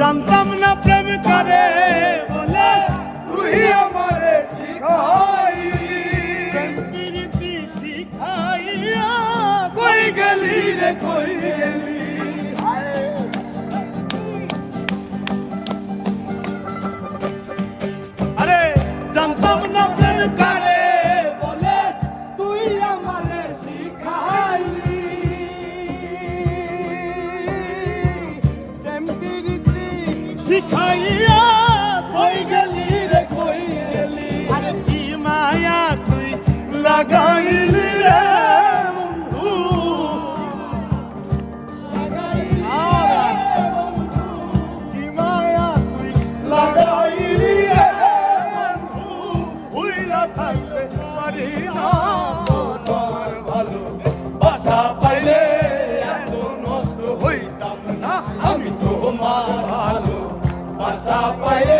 জানতাম না প্রেম করে, বলে, তুই আমারে শিখাইলি প্রীতি শিখাইয়া কই গেলি রে, কই গেলি? আরে, জানতাম না প্রেম করে শিখাইয়া কই গেলি রে, কই গেলি? আরে কি মায়া তুই লাগাইলি রে, বন্ধু? কি মায়া তুই লাগাইলি রে, বন্ধু? ভুইলা থাকতে পারি না তোমার ভালো বাসা বাসা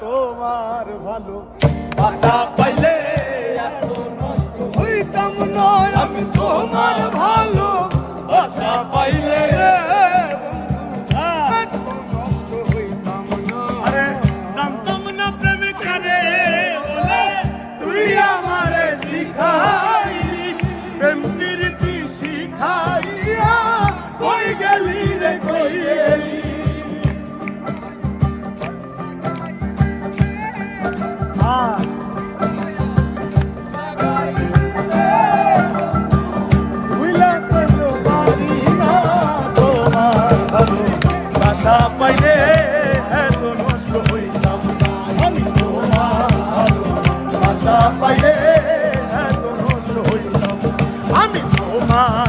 তোমার ভালো। আশা পাইলে এত নষ্ট হইতাম নয় আমি তোমার আশা পাইলে এত নষ্ট হইলাম আমি তোমার আশা পাইলে এত নষ্ট হইলাম আমি তোমার